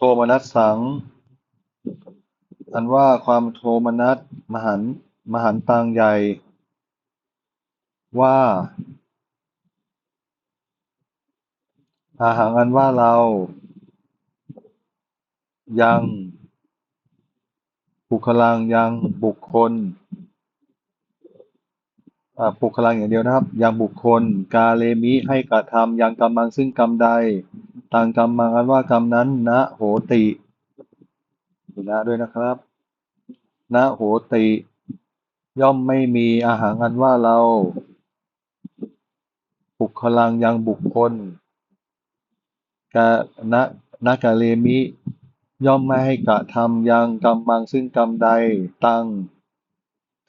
โทมนัสสัง อันว่าความโทมนัสมหันต์มหันตังใหญ่ ว่า อาหังอันว่าเรา ยังปุคลังยังบุคคล ปุคลังอย่างเดียวนะครับ ยังบุคคล กาเลมิให้กระทำยังกรรมังซึ่งกรรมใดต่างกรรมังอันว่ากรรมนั้นนะโหติดูนะด้วยนะครับนะโหติ ย่อมไม่มีอาหารอันว่าเราปุคลังยังบุคคลกานะนะกาเลมิ ย่อมไม่ให้กระทำยังกรรมังซึ่งกรรมใดตัง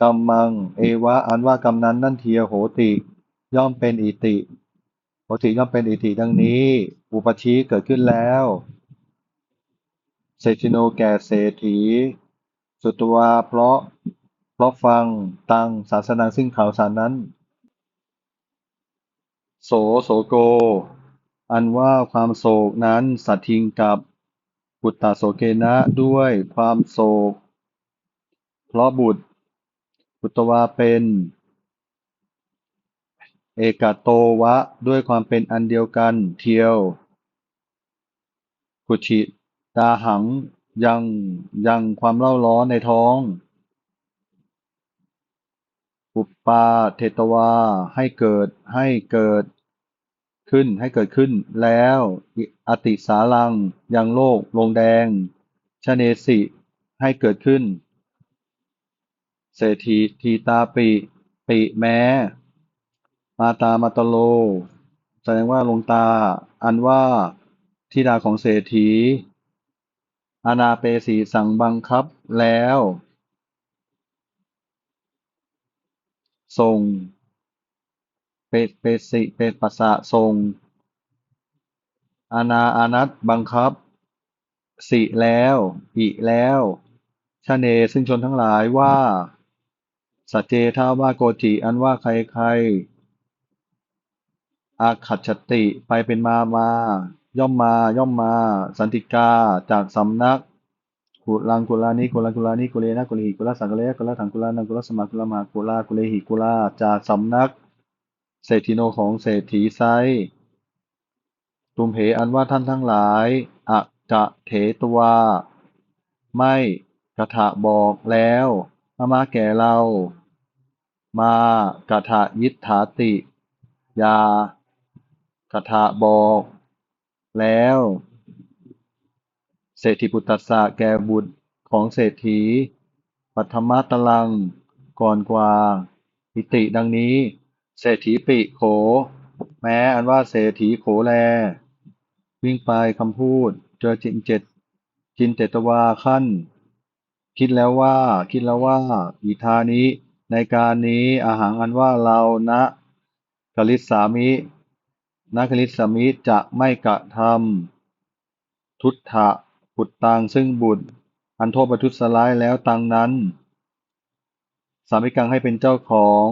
กรรมัง เอวะ อันว่ากรรมนั้นนั่นเทียโหติ ย่อมเป็นอิติโหติย่อมเป็นอิติดังนี้ อุปชีเกิดขึ้นแล้วเศรษฐิโนแก่เศรษฐี สุตวาเพราะ เพราะฟังตังศาสนาซึ่งข่าวสารนั้น โสโสโก อันว่าความโศกนั้นสัตทิงกับบุตตาโสเกนะด้วยความโศก เพราะบุตร บุตวาเป็น เอกโตวะ ด้วยความเป็นอันเดียวกันเทียว กุชิตาหังยังยังความเล่าร้อนในท้อง อุปปาเทตวาให้เกิดให้เกิดขึ้นให้เกิดขึ้นแล้วอติสาลังยังโลกลงแดงชเนสิให้เกิดขึ้น เศรษฐีทีตาปิปิแม้ มาตามาตโล แสดงว่าลงตา อันว่าทิดาของเศรษฐีอานาเปสีสั่งบังคับแล้วส่งเปเปสิเปปัสสะส่งอานาอานัตบังคับ สิแล้วอิแล้วชาเนซึ่งชนทั้งหลายว่า สัจเจท้าว่าโกจิอันว่าใครใครอาขัดฉติไปเป็นมามา ย่อมมาย่อมมา สันติกาจากสำนักกุลังกุลานิกุลังกุลานิกุเลนะกุเลหิกุลาสังกุเลกุลาถังกุลานังกุลาสมากุลามากุลากุเลหิกุลาจากสำนักเศรษฐิโนของเศรษฐีไซตุมเหอันว่าท่านทั้งหลายอะจะเถตวาไม่กระถะบอกแล้ว มามาแก่เรา มากระถะยิทธาติ ยากระถะบอกแล้วเศรษฐีปุตตสะแก่บุตรของเศรษฐี ปัทมตลัง ก่อนกว่าอิติดังนี้ เศรษฐีปิโข แม้อันว่าเศรษฐีโขแล วิ่งไปคำพูด เจอจินเจ็ดจินเตตวาขั้น คิดแล้วว่า คิดแล้วว่าอิทานี้ ในการนี้อาหารอันว่าเรานะกลิสามินักลิสามิจะไม่กระทำทุตถะบุตรตังซึ่งบุตร อันโทษประทุษร้ายแล้วตังนั้น สามิกังให้เป็นเจ้าของ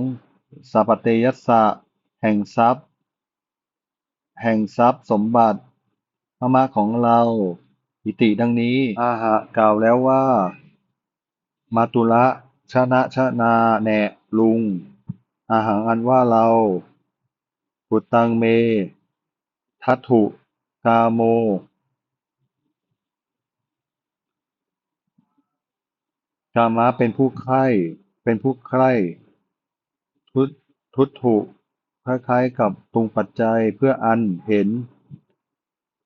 สัพเตยัสสะแห่งทรัพย์ แห่งทรัพย์สมบัติพระมาของเราอิติดังนี้ อาหะกล่าวแล้วว่า มาตุละ ชนะชนาแหนลุง อาหารอันว่าเราปุตตังเม ทัตถุกาโม กามะเป็นผู้ใคร่เป็นผู้ใคร่ทุตทุตถุคล้ายๆกับตรงปัจจัยเพื่ออันเห็น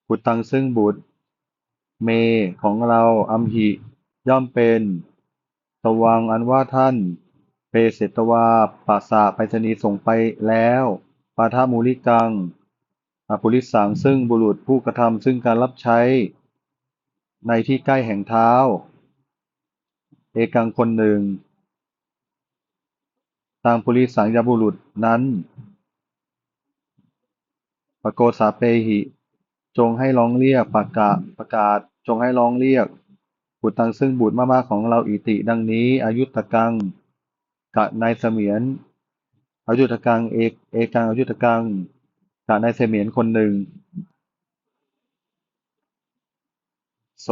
บุตตังซึ่งบุตร เมของเราอัมหิย่อมเป็น ตวังอันว่าท่านเปเสตวาปัสสะไปรษณีส่งไปแล้วปาทามูลิกังอภุริสังซึ่งบุรุษผู้กระทำซึ่งการรับใช้ ในที่ใกล้แห่งเท้า เอกังคนหนึ่งตางปุริสังยบุรุษนั้นปโกสาเปหิ จงให้ร้องเรียกประกาศประกาศ จงให้ร้องเรียก บุตรตังซึ่งบุตรมากๆของเราอิติดังนี้ อายุตกังกะนายเสมียนอายุตกังเอกเอกังอายุตกังกะนายเสมียนคนหนึ่ง โส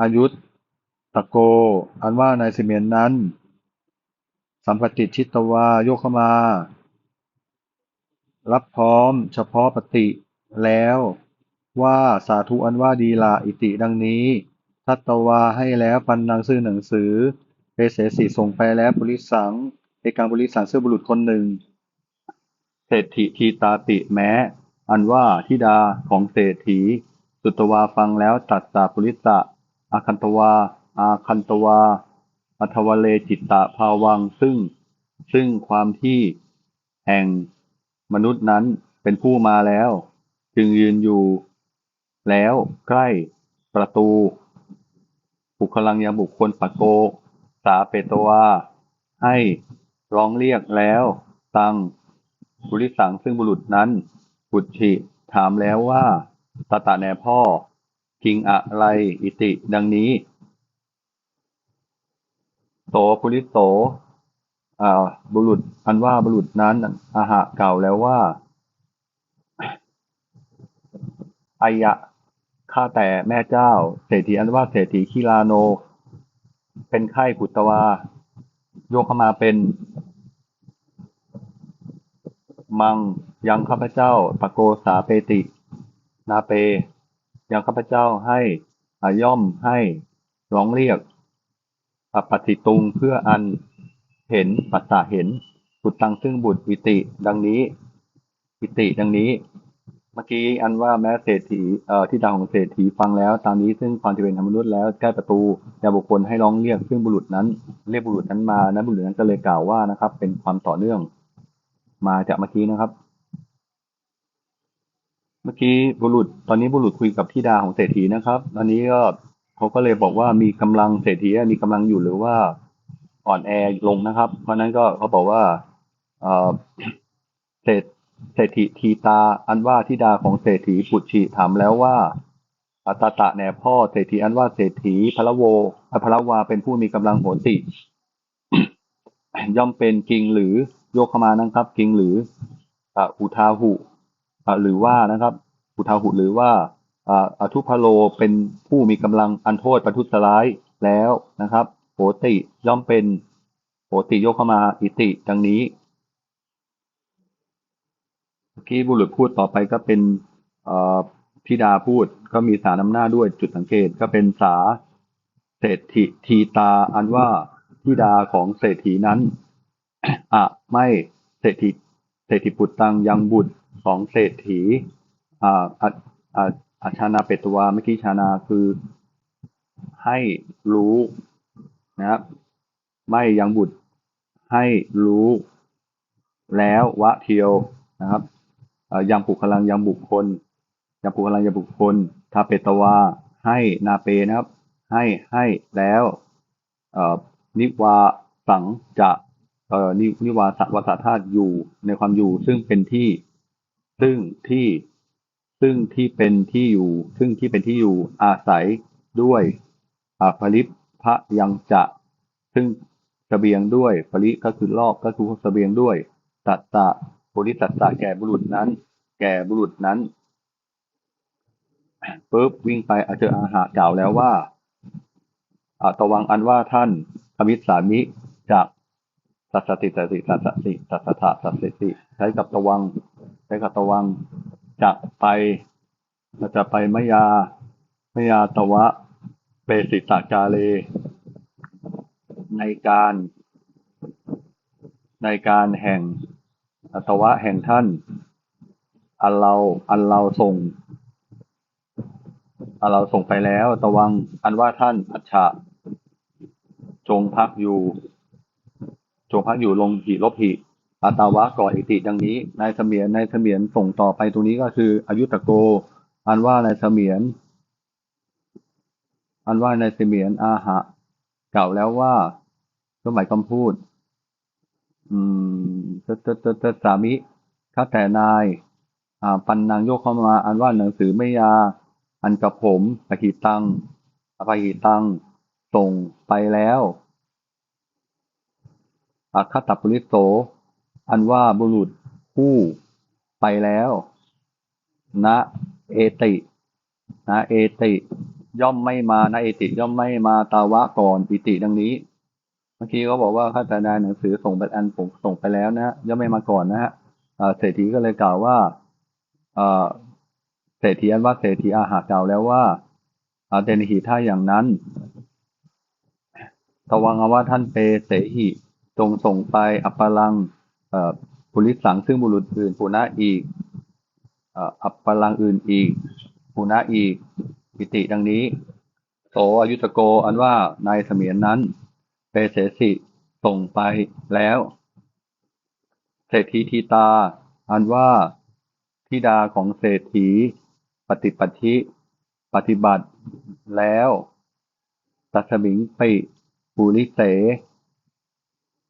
อายุตตะโก อันว่านายเสมียนนั้น สัมปติชิตวาโยกเข้ามา รับพร้อมเฉพาะปฏิแล้ว ว่าสาธุอันว่าดีลาอิติดังนี้ ทัตตวาให้แล้วปันนังซึ่งหนังสือเปเสสีส่งไปแล้วบริสังเอกางบริสังซึ่งบุรุษคนหนึ่งเศรษฐีทีตาติแม้ อันว่าทิดาของเศรษฐี สุตวาฟังแล้วตัดตาปุริตะอาคันตวา อาคันตวาอัทวเลจิตตะภาวังซึ่ง ซึ่งความที่แห่งมนุษย์นั้นเป็นผู้มาแล้ว จึงยืนอยู่ แล้วใกล้ประตู บุคลังยังบุคคลปะโก สาเปตวา ให้ร้องเรียกแล้วตังบุริสังซึ่งบุรุษนั้นบุตชิถามแล้วว่าตาตาแน่พ่อกิงอะไรอิติดังนี้โสปุริโสบุรุษอันว่าบุรุษนั้นอาหะเก่าแล้วว่าอายะ ข้าแต่แม่เจ้า เศรษฐีอันว่าเศรษฐีคิลาโน เป็นไข้กุตวา โยกเข้ามาเป็น มังยังข้าพเจ้าปะโกสาเปติ นาเป ยังข้าพเจ้าให้อาย่อมให้ร้องเรียกอปฏิตุงเพื่ออันเห็นปัสสะเห็นบุตรตังซึ่งบุตรอิติ ดังนี้อิติดังนี้ มื่อกี้อันว่าแม้เศรษฐีเอ่อที่ดาวของเศรษฐีฟังแล้ว ตามนี้ซึ่งความที่เป็นธรรมนุษย์แล้วใกล้ประตูยาบุคคลให้ร้องเรียกซึ่งบุรุษนั้น เรียกบุรุษนั้นมานั้นบุรุษนั้นก็เลยกล่าวว่านะครับ เป็นความต่อเนื่อง มาจากเมื่อกี้นะครับ เมื่อกี้บุรุษ ตอนนี้บุรุษคุยกับธิดาของเศรษฐีนะครับตอนนี้ก็เขาก็เลยบอกว่ามีกำลังเศรษฐีมีกำลังอยู่หรือว่าอ่อนแอลงนะครับ เพราะนั้นก็เขาบอกว่าเอ่อเศรษ เศรษฐีทีตาอันว่าธิดาของเศรษฐีปุชิถามแล้วว่าอัตตะแน่พ่อเศรษฐีอันว่าเศรษฐีพระโวพระวาเป็นผู้มีกำลังโหติ ย่อมเป็นกิงหรือโยกเข้มานะครับ กิงหรืออุทาหุหรือว่านะครับ อุทาหุหรือว่าอ่าอทุพโลเป็นผู้มีกำลังอันโทษประทุษร้ายแล้วนะครับโหติย่อมเป็นโหติโยกเข้มาอิติดังนี้ มื่อกี้บุรุษพูดต่อไปก็เป็นธิดาพูดก็มีสารนำหน้าด้วยจุดสังเกตก็เป็นสาเศรษฐีทีตาอันว่าธิดาของเศรษฐีนั้นอะไม่เศรษฐีเศรษฐีปุตตังยังบุตรของเศรษฐีอ่าอ่าอ่าอาชานาเปตวาเมื่อกี้ชานาคือให้รู้นะครับไม่ยังบุตรให้รู้แล้ววะเทียวนะครับ ยังปุคลังยังบุคคลยังปุคลังยังบุคคลทาเปตวา ให้นาเปนะครับ ให้ให้แล้วนิวาสังจะเอ่อนินิวาสวัสธาตุอยู่ในความอยู่ ซึ่งเป็นที่ ซึ่งที่ ซึ่งที่เป็นที่อยู่ ซึ่งที่เป็นที่อยู่อาศัยด้วยอาภริพะยังจะ ซึ่งสเสบียงด้วยปริก็คือลอกก็คือสเสบียงด้วย ตัตตะปุริตัตตะแก่บุรุษนั้น แก่บุรุษนั้นปุ๊บวิ่งไปอาเจออาหารกล่าวแล้วว่าอาตวังอันว่าท่านอมิสามิจากสัสติสัสติสัสติสัสถะสัสติ ใช้กับตะวัง ใช้กับตะวังจะไปเราจะไปมยามยาตวะ เปสิตากาเล ในการ ในการแห่งอัตวะแห่งท่าน อันเราอันเราส่งอันเราส่งไปแล้ว ตะวังอันว่าท่านอัจฉะจงพักอยู่ จงพักอยู่ลงหิลบหิอัตาวะก่ออิติดังนี้นายเสมียนนายเสมียนส่งต่อไปตรงนี้ก็คืออายุตะโก อันว่านายเสมียน อันว่านายเสมียนอาหะเก่าแล้วว่าสมัยคำพูด อืมสามิข้าแต่นาย ปันนางโยกเข้ามา อันว่าหนังสือไม่ยา อันกับผมปหิตังอภหิตัง ส่งไปแล้วอาคตปุริโส อันว่าบุรุษผู้ไปแล้วณเอตินะเอติ ย่อมไม่มานะเอติ ย่อมไม่มาตาวะก่อนอิติดังนี้ เมื่อกี้เขาบอกว่าข้าแต่นายหนังสือส่งไปอันผมส่งไปแล้วนะย่อมไม่มาก่อนนะฮะเศรษฐีก็เลยกล่าวว่า เศรษฐีอันว่าเศรษฐีอาหากล่าวแล้วว่าอาเตนหิถ้าอย่างนั้นตวังเอาว่าท่านเปเสหิจงส่งไปอัปปลังปุริสังซึ่งบุรุษอื่นปุณะอีกอัปปลังอื่นอีกปุณะอีกปิติดังนี้โสอายุตโกอันว่านายเสมียนนั้น เปเสสิส่งไปแล้วเศรษฐีทีตา อันว่า ธิดาของเศรษฐี ปฏิปัติปฏิบัติแล้วตัสมิงปิปุริเส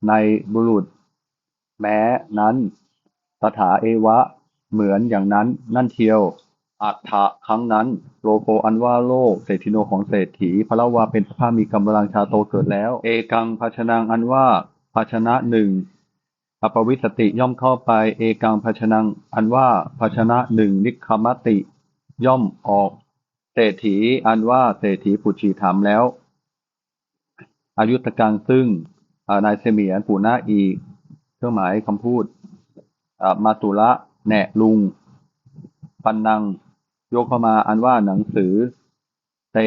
ในบุรุษ แม้นั้นตถาเอวะ เหมือนอย่างนั้นนั่นเทียว อัฏฐะครั้งนั้น โลโกอันว่าโลก เศรษฐิโนของเศรษฐีพระวาเป็นพระมีกำลังชาโตเกิดแล้ว เอกังภาชนังอันว่าภาชนะหนึ่ง อปวิสติย่อมเข้าไป เอกังภาชนัง อันว่าภาชนะหนึ่งนิคมติ ย่อมออกเศรษฐีอันว่าเศรษฐีปุชีถามแล้วอายุตกังซึ่งนายเสมียนปูหน้าอีกเครื่องหมายคำพูดมาตุละแหนะลุง ปันนัง ยกเข้ามาอันว่าหนังสือ เต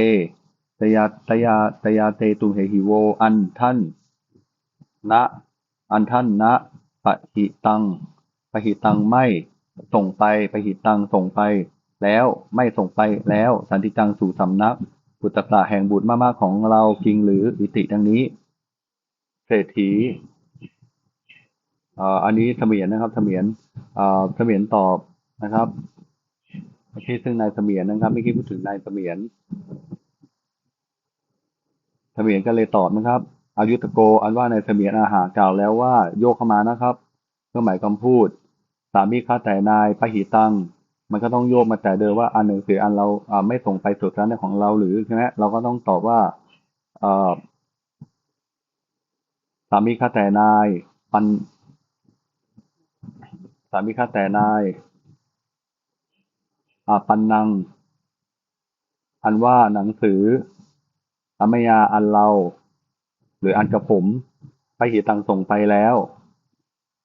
ตยาตยาตยาเตตุเหหิโว อันท่านณอันท่านณ ปะหิตังปะหิตังไม่ส่งไปปะหิตังส่งไป แล้วไม่ส่งไปแล้วสันติจังสู่สำนักบุตรสาแห่งบุตรมากๆของเราจริงหรืออิติดังนี้ เศรษฐีอันนี้เสมียนนะครับเสมียนเสมียนตอบนะครับไม่ใช่ซึ่งนายเสมียนนะครับไม่คิดพูดถึงนายเสมียนเสมียนก็เลยตอบนะครับ อายุตโก อันว่าในเสมียนอาหารกล่าวแล้วว่า โยกเข้ามานะครับ เครื่องหมายคำพูด สามีข้าแต่นายปะหิตัง มันก็ต้องโยกมาแต่เดิมว่าอันหนึ่งสืออันเราไม่ส่งไปสู่ร้านของเราหรือใช่ไหมเราก็ต้องตอบว่าสามีข้าแต่นายปันสามีข้าแต่นายปันนัง อันว่าหนังสืออามยาอันเรา หรืออันกับผมไปหีตังส่งไปแล้ว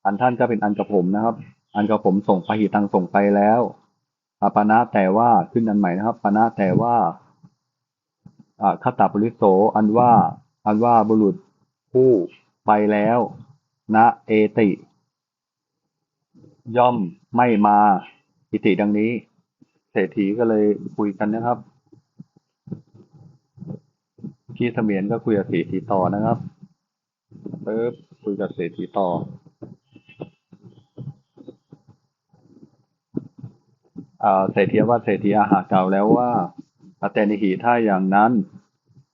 อันท่านก็เป็นอันกับผมนะครับ อันกับผมส่งไปหีตังส่งไปแล้วอาปนะแต่ว่าขึ้นอันใหม่นะครับปนะแต่ว่าอ่าคตาปริโสอันว่า อันว่าบุรุษผู้ไปแล้วนะเอติ ย่อมไม่มาอิติดังนี้ เศรษฐีก็เลยคุยกันนะครับ พี่เสมียนก็คุยกับเศรษฐีต่อนะครับปึ๊บคุยกับเศรษฐีต่อ อ่าเศรษฐีว่าเศรษฐีอาหารเก่าแล้วว่าอาเตนิหิถ้าอย่างนั้น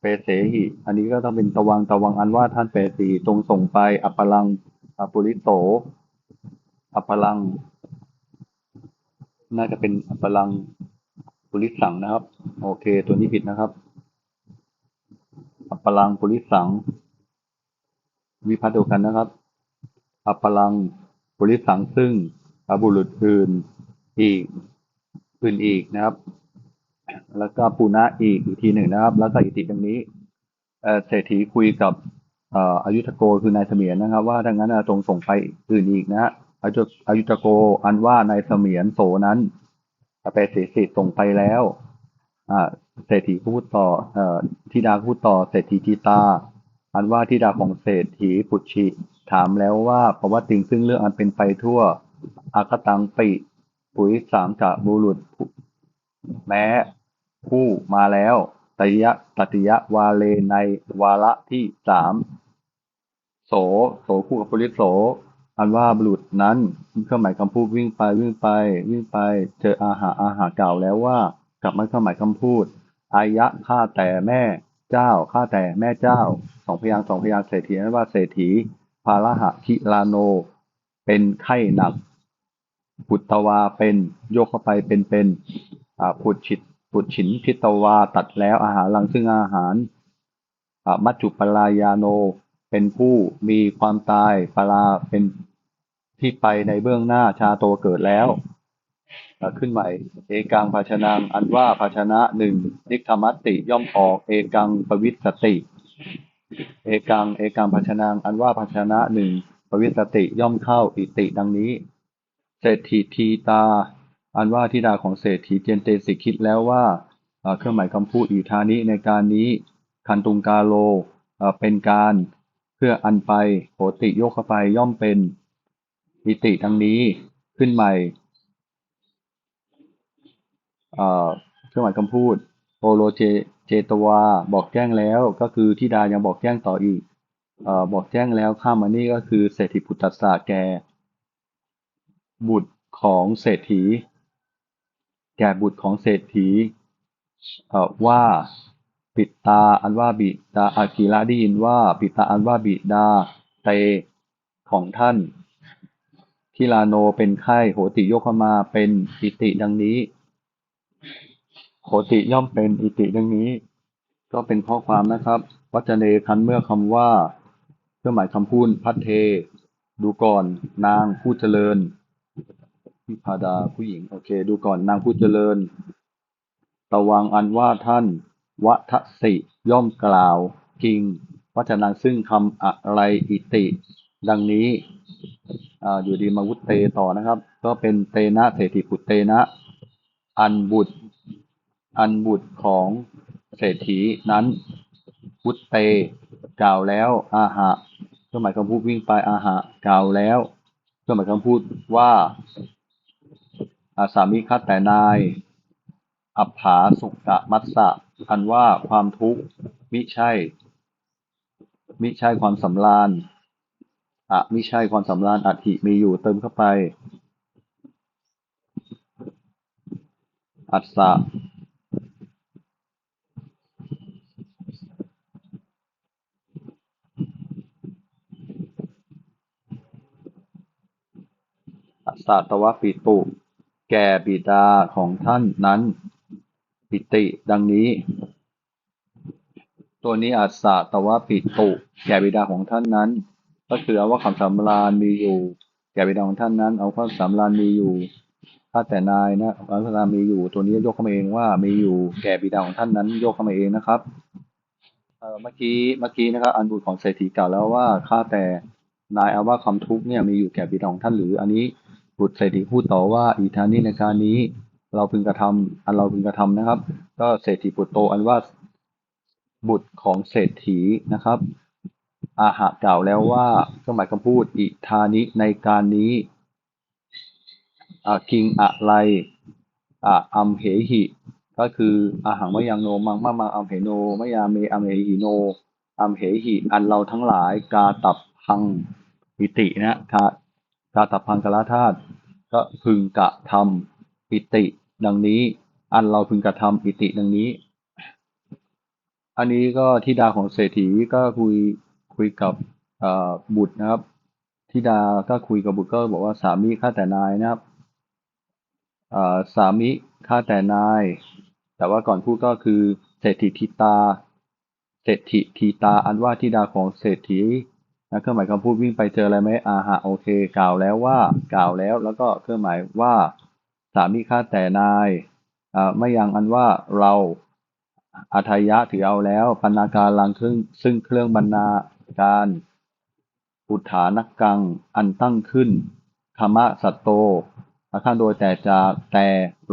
เปเสหิ อันนี้ก็ต้องเป็นตะวังตะวังอันว่าท่านเปสีจงส่งไป อัปลังอปุริโตอัปลัง น่าจะเป็นอัปลังปุริสังนะครับ โอเค ตัวนี้ผิดนะครับ ปปลังปุริสัง วิพัฒน์เดียวกันนะครับ อัปปลังปุริสังซึ่งบุรุษอื่นอีกอื่นอีกนะครับ แล้วก็ปูนะอีกอีกทีหนึ่งนะครับ แล้วก็อิติดังนี้เศรษฐีคุยกับอายุทโกคือนายเสมียนนะครับ ว่าดังนั้นนะจงส่งไปอื่นอีกนะฮะอายุอายุทโกอันว่านายเสมียนโสนั้นไปเสสิส่งไปแล้ว เศรษฐีพูดต่อธิดาพูดต่อเศรษฐีทีตา อันว่าธิดาของเศรษฐีปุชิ ถามแล้วว่าเพราะว่าติงซึ่งเรื่องอันเป็นไปทั่วอากตังปิปุริสามกับบุรุษ แม้ผู้มาแล้วตติยะตติยะวาเลในวาระที่สามโสโสคู่กับปุริโส อันว่าบุรุษนั้นเครื่องหมายคำพูดวิ่งไปวิ่งไป วิ่งไป เจออาหารอาหารกล่าวแล้วว่า กลับมาเครื่อหมายคำพูดอายะข้าแต่แม่เจ้าข้าแต่แม่เจ้าสองพยางสองพยางเศรษฐีนั้นว่าเศรษฐีภาระหะคิลาโน เป็นไข้หนักปุตตวาเป็นโยกเข้าไปเป็นเป็นอ่าปุดฉิดปุดฉินพิตวาตัดแล้วอาหารหลังซึ่งอาหารอ่ามัจจุปลายาโน เป็นผู้มีความตายปลาเป็นที่ไปในเบื้องหน้าชาโตเกิดแล้ว ขึ้นใหม่ เอกังภาชนังอันว่าภาชนะหนึ่งนิธรรมติย่อมออก เอกังปวิสติ เอกัง เอกังภาชนังอันว่าภาชนะหนึ่งปวิสติย่อมเข้าอิติดังนี้ เศรษฐีทีตา อันว่าธิดาของเศรษฐีเจนเตสิคิดแล้วว่าเครื่องหมายคำพูดอีทานิในการนี้คันตุงกาโลเป็นการเพื่ออันไปโหติโยกเข้าไปย่อมเป็นอิติดังนี้ขึ้นใหม่ เครื่องหมายคำพูดโอโลเจเจตวาบอกแจ้งแล้วก็คือทิดายังบอกแจ้งต่ออีกอบอกแจ้งแล้วข้ามมานี่ก็คือเศรษฐีพุทธศาแก่บุตรของเศรษฐี แก่บุตรของเศรษฐีว่าปิดตาอันว่าบิดาอากีระได้ยินว่าปิดตาอันว่าบิดาเตของท่านทิลาโนเป็นไข้โหติโยกเข้ามาเป็นอิติดังนี้ โหติย่อมเป็นอิติดังนี้ ก็เป็นข้อความนะครับ วัจเนคันเมื่อคำว่า เครื่องหมายคำพูดพัทเท ดูก่อนนางผู้เจริญวิพาดาผู้หญิง โอเค ดูก่อนนางผู้เจริญ ตะวังอันว่าท่านวัทสิย่อมกล่าวกิงวัจนังซึ่งคำอะไรอิติ ดังนี้ออยู่ดีมาวุตเตต่อนะครับ ก็เป็นเตนะเศรษฐีปุตเตนะ อันบุตร อันบุตรของเศรษฐีนั้นวุตเตกล่าวแล้ว อาหะเครื่องหมายคำพูดวิ่งไปอาหะกล่าวแล้วเครื่องหมายคำพูดว่าอาสามิคัตแต่นาย อัปผาสุกะมัสสะอันว่าความทุกข์มิใช่ มิใช่ความสำราญอะมิใช่ความสำราญอัติมีอยู่เติมเข้าไป อัสสะอัสสะตวะปิตุ แก่บิดาของท่านนั้น ปิติดังนี้ ตัวนี้อัสสะตวะปิตุ แก่บิดาของท่านนั้น ก็คือเอาว่าคำสำราญมีอยู่ แก่บิดาของท่านนั้น เอาว่าสำราญมีอยู่ ถ้าแต่นายนะเอาว่าสำรามีอยู่ตัวนี้ยกเข้ามาเองว่ามีอยู่แก่บิดาของท่านนั้นยกเข้ามาเองนะครับเอ่อเมื่อกี้เมื่อกี้นะครับอันบุตรของเศรษฐีกล่าวแล้วว่าข้าแต่นายเอาว่าความทุกข์เนี่ยมีอยู่แก่บิดาของท่านหรือ อันนี้บุตรเศรษฐีพูดต่อว่าอีทานี้ในการนี้ เราพึงกระทำอันเราพึงกระทำนะครับ ก็เศรษฐีปุตโตอันว่าบุตรของเศรษฐีนะครับ อาหะกล่าวแล้วว่าเครื่องหมายคำพูด อิทานิในการนี้ อกิงอะไรอ่าอัมเหหิ ก็คืออาหังมะยังโนมังมะมังอัมเหโนมะยาเมอัมเหหิโนอัมเหหิอันเราทั้งหลายกาตับพังอิตินะกากาตับพังกลาธาตุก็พึงกระทำอิติ ดังนี้ อันเราพึงกระทำอิติดังนี้ อันนี้ก็ทิดาของเศรษฐีก็คุยคุยกับบุตรนะครับทิดาก็คุยกับบุตรก็บอกว่าสามีข้าแต่นายนะครับ สามีข้าแต่นาย แต่ว่าก่อนพูดก็คือเศรษฐีทิตา เศรษฐีทีตาอันว่าทิดาของเศรษฐีนะเครื่องหมายคำพูดวิ่งไปเจออะไรไหมอาหะโอเค กล่าวแล้วว่ากล่าวแล้ว แล้วก็เครื่องหมายว่าสามีข้าแต่นายไม่ยังอันว่าเราอัทยะถือเอาแล้วปนาการลังครึ่งซึ่งเครื่องบรรณาการอุทานักกัง อันตั้งขึ้นธรรมะสัตโต อาข้างโดยแต่จากแต่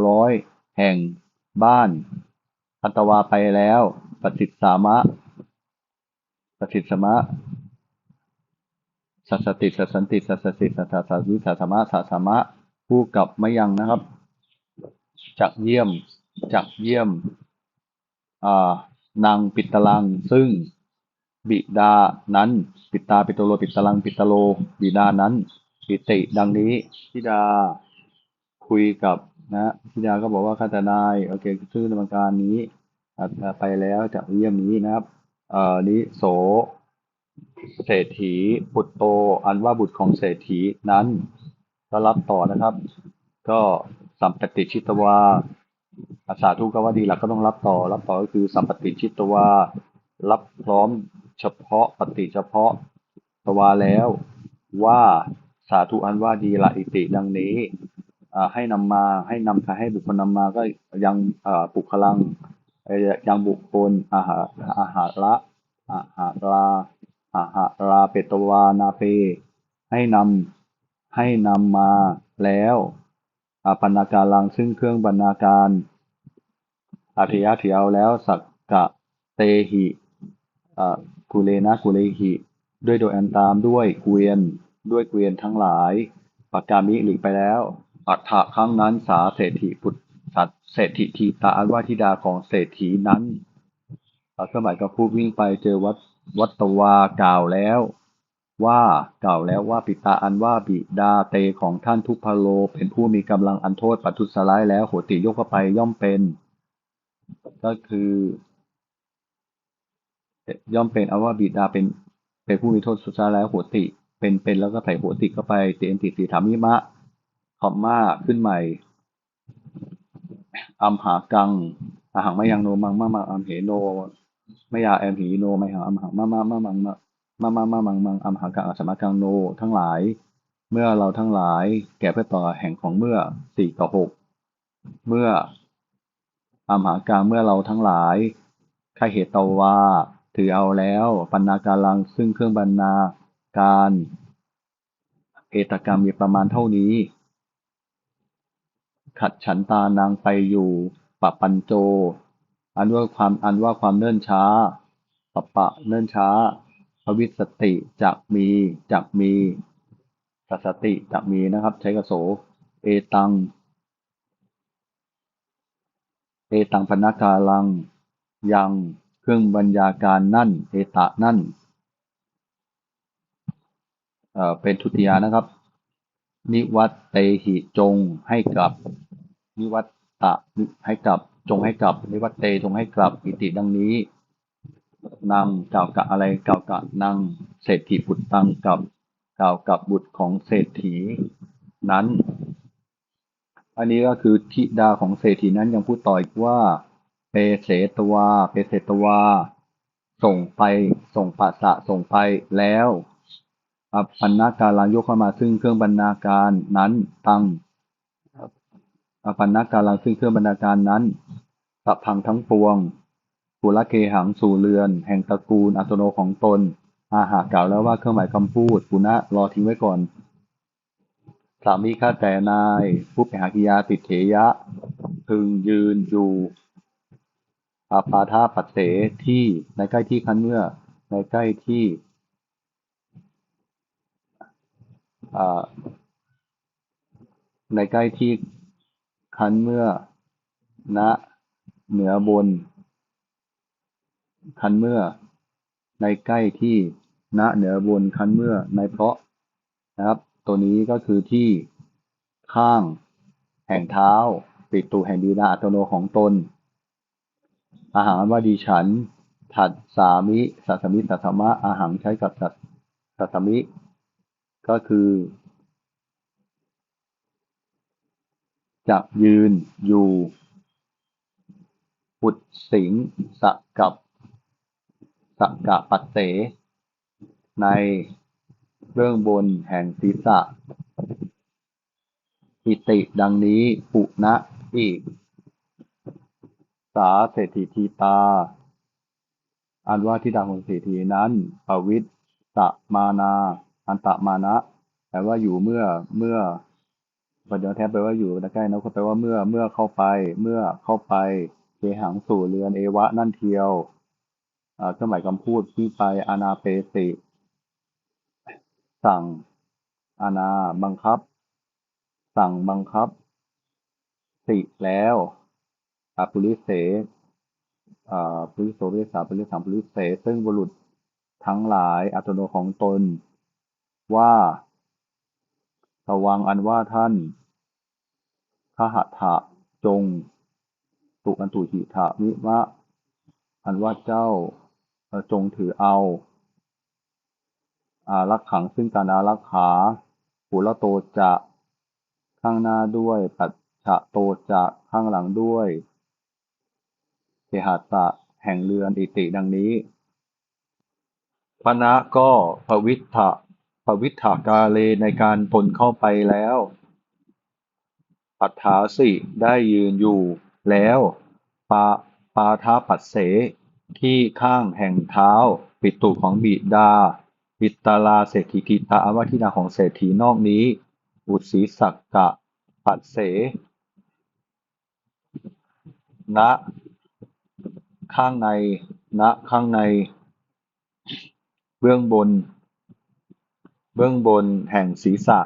ร้อยแห่งบ้าน อัตวาไปแล้ว ปฏิสสามะ ปฏิสสามะสัสติสัสันติสัสสิสัสสะสัสวิสัสมะสัสมะคู่กับไมะยังนะครับจักเยี่ยมจักเยี่ยมนางปิตลัง ซึ่งบิดานั้น ปิตาปิตโลปิตลังปิตโลบิดานั้นปิติดังนี้ทิดา คุยกับนะทิดาก็บอกว่าข้าแต่นายโอเคชื่อนามการนี้อะไปแล้วจากเยี่ยมนี้นะครับ เอ่อนี้โสเศรษฐีบุตรโต อันว่าบุตรของเศรษฐีนั้นก็รับต่อนะครับ ก็สัมปติชิตวาอาสาทุกวดีหลักก็ต้องรับต่อ รับต่อก็คือสัมปติชิตวารับพร้อมเฉพาะปฏิเฉพาะตวาแล้วว่าสาธุอันว่าดีละอิติดังนี้ ให้นำมาให้นำใครให้บุคคลนำมาก็ยังปุคลังยังบุคคลอาหารอาหาระอาหาราอาหาราเปตวานาเป ให้นำให้นำมาแล้วอาปนาการลังซึ่งเครื่องบรรณาการอาทิยะเถียวแล้วสักกะเตหิอุเลนะกุเลหิด้วยโดยอันตามด้วยเกวียนด้วยเกวียนทั้งหลายปากกามิหลีกไปแล้ว อัฏฐะครั้งนั้นสาเศรษฐีพุทธสัตเศรษฐีทีตาอันว่าธิดาของเศรษฐีนั้นเอาเครื่องหมายกับผู้วิ่งไปเจอวัดวัตวากล่าวแล้ว ว่ากล่าวแล้วว่าปิตาอันว่าบิดาเตของท่านทุพโล เป็นผู้มีกำลังอันโทษปัทุสร้ายแล้วโหติยกเข้าไปย่อมเป็น ก็คือย่อมเป็นอว่าบิดาเป็นเป็นผู้มีโทษสุดท้ายแล้วโหติ เป็นเป็นแล้วก็ใส่โหติเข้าไปเตียนติสีถามิมะ คอมมาขึ้นใหม่อัมหากังอาหังมายังโนมังมามังอัมเหโนไมยาแอมหีโนไม่หังอัมหังมามามามังมามามามามังมังอัมหากังอัสมากังโน ทั้งหลาย เมื่อเราทั้งหลาย แก่เพื่อต่อแห่งของเมื่อสี่ต่อหกเมื่ออัมหากังเมื่อเราทั้งหลายข้าเหตุตวาถือเอาแล้วปันนาการลังซึ่งเครื่องบรรณาการ เอตกรรมมีประมาณเท่านี้ ขัดฉันตานางไปอยู่ปะปันโจ อันว่าความอันว่าความเนิ่นช้าปะปะเนิ่นช้าภวิสติจักมีจักมีสัสติจักมีนะครับ ใช้กระโส เอตัง เอตังพนักกาลัง ยังเครื่องบรรยาการนั่น เอตะนั่น เอ่อเป็นทุติยานะครับ นิวัตเตหิจงให้กลับ นิวัตตะให้กลับ จงให้กลับ นิวัตเตจงให้กลับอิติดังนี้นางกล่าวกับอะไรกล่าวกับนางเศรษฐีบุตรตังกับกล่าวกับบุตรของเศรษฐีนั้น อันนี้ก็คือธิดาของเศรษฐีนั้นยังพูดต่ออีกว่าเปเสตวาเปเสตวา ส่งไปส่งปัสสะส่งไปแล้ว อปันนาการลังยกเข้ามาซึ่งเครื่องบรรณาการนั้นตังอปันนาการลังซึ่งเครื่องบรรณาการนั้นสัพพังทั้งปวงปุระเกหังสู่เรือน แห่งตระกูลอัตโนของตน อาหากล่าวแล้วว่าเครื่องหมายคำพูดปุณะรอทิ้งไว้ก่อน สามีข้าแต่นายผู้ไปหากิยาติดเถยะ พึงยืนอยู่อาปาธาปัสเสที่ในใกล้ที่คันเมื่อในใกล้ที่ ในใกล้ที่คันเมื่อ ณ เหนือบน คันเมื่อ ในใกล้ที่ ณ เหนือบน คันเมื่อ ในเพราะนะครับ ตัวนี้ก็คือที่ข้างแห่งเท้า ปิดตูแห่งดีนาอัตโนของตน อาหารว่าดีฉัน ถัดสามิสัสมิสัสมะอาหารใช้กับสัสัสมิ ก็คือ จะยืนอยู่ปุดสิงสกับสกะปัสเส ในเบื้องบนแห่งศีรษะอิติดังนี้ปุณะอีก สาเศรษฐีทีตา อันว่าที่ดังของเศรษฐีนั้น ปวิตสมานา อันตะมานะแปลว่าอยู่เมื่อเมื่อปัจจุบันแทบแปลว่าอยู่ใกล้นะก็แปลว่าเมื่อเมื่อเข้าไป เมื่อเข้าไปเกหังสู่เรือนเอวะนั่นเทียวเครื่องหมายคำพูดที่ไปอานาเปสิ สั่งอานาบังคับ สั่งบังคับ สิแล้วอปุริเสอ่าปุริโสปุริสาปุริสามปุริเสซึ่งบุรุษทั้งหลายอัตโนของตน ว่าระวังอันว่าท่านขหัตถะจง ตุอันตุหิถามิมะ อันว่าเจ้าจงถือเอา อารักขังซึ่งการอารักขาปุระโตจะข้างหน้าด้วยปัจฉะโตจะข้างหลังด้วยเทหัสะแห่งเรือนอิติดังนี้พนะก็ภวิทธะ ภวิทธากาเลในการตนเข้าไปแล้วปัฏฐาสิได้ยืนอยู่แล้วปาปาทาปัสเส ที่ข้างแห่งเท้า ปิตุของบิดา ปิตาลาเศรษฐีทิตาอาวทินาของเศรษฐีนอกนี้ อุดสีสักกะปัสเสณข้างในณข้างใน เบื้องบน เบื้องบนแห่งศีรษะ